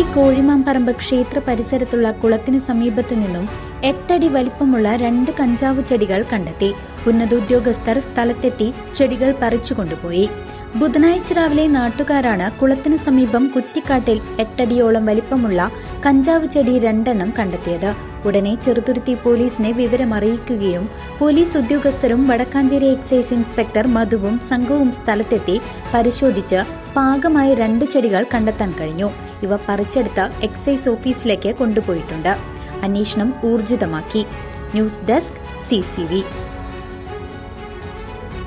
Cheruthuruthy Kozhimamparambu ക്ഷേത്ര പരിസരത്തുള്ള കുളത്തിന് സമീപത്തു നിന്നും എട്ടടി വലിപ്പമുള്ള രണ്ട് കഞ്ചാവ് ചെടികൾ കണ്ടെത്തി. ഉന്നതോദ്യോഗസ്ഥർ സ്ഥലത്തെത്തി ചെടികൾ പറിച്ചു കൊണ്ടുപോയി ബുധനാഴ്ച രാവിലെ നാട്ടുകാരാണ് കുളത്തിന് സമീപം കുറ്റിക്കാട്ടിൽ എട്ടടിയോളം വലിപ്പമുള്ള കഞ്ചാവ് ചെടി രണ്ടെണ്ണം കണ്ടെത്തിയത്. ഉടനെ ചെറുതുരുത്തി പോലീസിനെ വിവരമറിയിക്കുകയും പോലീസ് ഉദ്യോഗസ്ഥരും വടക്കാഞ്ചേരി എക്സൈസ് ഇൻസ്പെക്ടർ മധുവും സംഘവും സ്ഥലത്തെത്തി പരിശോധിച്ച് പാകമായ രണ്ട് ചെടികൾ കണ്ടെത്താൻ കഴിഞ്ഞു. ഇവ പറിച്ചെടുത്ത് എക്സൈസ് ഓഫീസിലേക്ക് കൊണ്ടുപോയിട്ടുണ്ട്. അന്വേഷണം ഊർജിതമാക്കി. News desk C